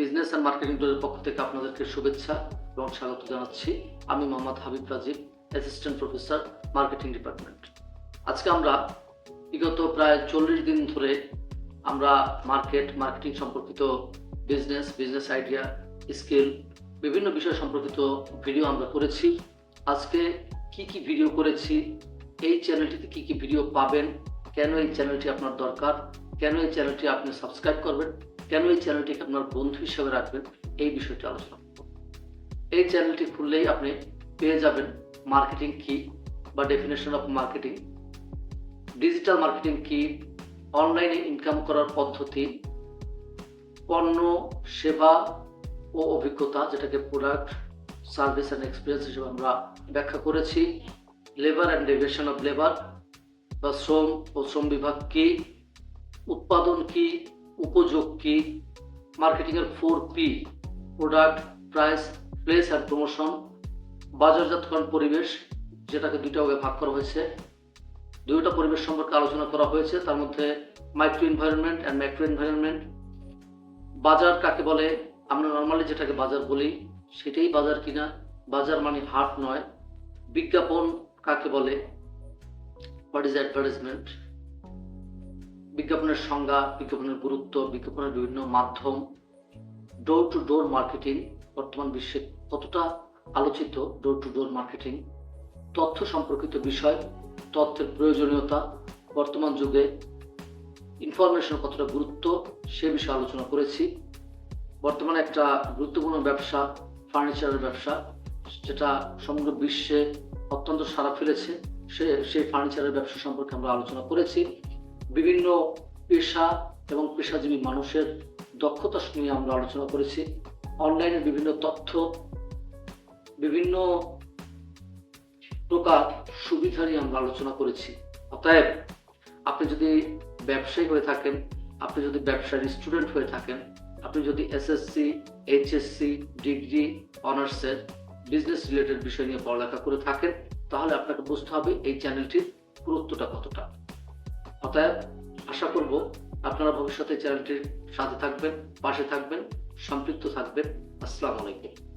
Business and marketing দলের পক্ষ থেকে আপনাদেরকে শুভেচ্ছা এবং স্বাগত জানাচ্ছি। আমি Mohammad Habib Rajib assistant professor marketing department আজকে আমরা বিগত প্রায় চল্লিশ দিন ধরে আমরা মার্কেট মার্কেটিং সম্পর্কিত বিজনেস বিজনেস আইডিয়া স্কিল বিভিন্ন বিষয় সম্পর্কিত ভিডিও আমরা করেছি। আজকে কি কি ভিডিও করেছি, এই চ্যানেলটিতে কি কি ভিডিও পাবেন, কেন এই চ্যানেলটি আপনার দরকার, কেন এই চ্যানেলটি আপনি সাবস্ক্রাইব করবেন কেন এই চ্যানেলটিকে আপনার বন্ধু হিসেবে রাখবেন? এই বিষয়টি আলোচনা করব। এই চ্যানেলটি খুললেই আপনি পেয়ে যাবেন মার্কেটিং কি বা definition of marketing digital marketing কি অনলাইনে ইনকাম করার পদ্ধতি, পণ্য, সেবা ও অভিজ্ঞতা, যেটাকে প্রোডাক্ট সার্ভিস অ্যান্ড এক্সপিরিয়েন্স হিসেবে আমরা ব্যাখ্যা করেছি labour and deviation of labour বা শ্রম ও শ্রম বিভাগ কি উৎপাদন কি উপযোগ কি মার্কেটিংয়ের four P product price place and promotion বাজারজাতকরণ পরিবেশ, যেটাকে দুইটা ভাগে ভাগ করা হয়েছে। দুইটা পরিবেশ সম্পর্কে আলোচনা করা হয়েছে, তার মধ্যে micro environment and macro environment বাজার কাকে বলে? আমরা নর্মালি যেটাকে বাজার বলি, সেটাই বাজার কিনা? বাজার মানে হাট নয়। বিজ্ঞাপন কাকে বলে? হোয়াট ইজ অ্যাডভার্টাইজমেন্ট বিজ্ঞাপনের সংজ্ঞা, বিজ্ঞাপনের গুরুত্ব, বিজ্ঞাপনের বিভিন্ন মাধ্যম ডোর টু ডোর মার্কেটিং বর্তমান বিশ্বে কতটা আলোচিত ডোর টু ডোর মার্কেটিং তথ্য সম্পর্কিত বিষয়, তথ্যের প্রয়োজনীয়তা, বর্তমান যুগে ইনফরমেশন কতটা গুরুত্ব, সে বিষয়ে আলোচনা করেছি। বর্তমানে একটা গুরুত্বপূর্ণ ব্যবসা ফার্নিচারের ব্যবসা, যেটা সমগ্র বিশ্বে অত্যন্ত সারা ফেলেছে, সে, সেই ফার্নিচারের ব্যবসা সম্পর্কে আমরা আলোচনা করেছি। বিভিন্ন পেশা এবং পেশাজীবী মানুষের দক্ষতা নিয়ে আমরা আলোচনা করেছি। অনলাইনে বিভিন্ন তথ্য, বিভিন্ন প্রকার সুবিধা নিয়ে আমরা আলোচনা করেছি। অতএব আপনি যদি ব্যবসায়ী হয়ে থাকেন, আপনি যদি ব্যবসার স্টুডেন্ট হয়ে থাকেন, আপনি যদি এসএসসি এইচএসসি ডিগ্রি অনার্সের বিজনেস রিলেটেড বিষয় নিয়ে পড়ালেখা করে থাকেন, তাহলে আপনাকে বুঝতে হবে এই চ্যানেলটির গুরুত্বটা কতটা। অতএব আশা করব আপনারা ভবিষ্যতে চ্যানেলটির সাথে থাকবেন পাশে থাকবেন সম্পৃক্ত থাকবেন। আসসালামু আলাইকুম।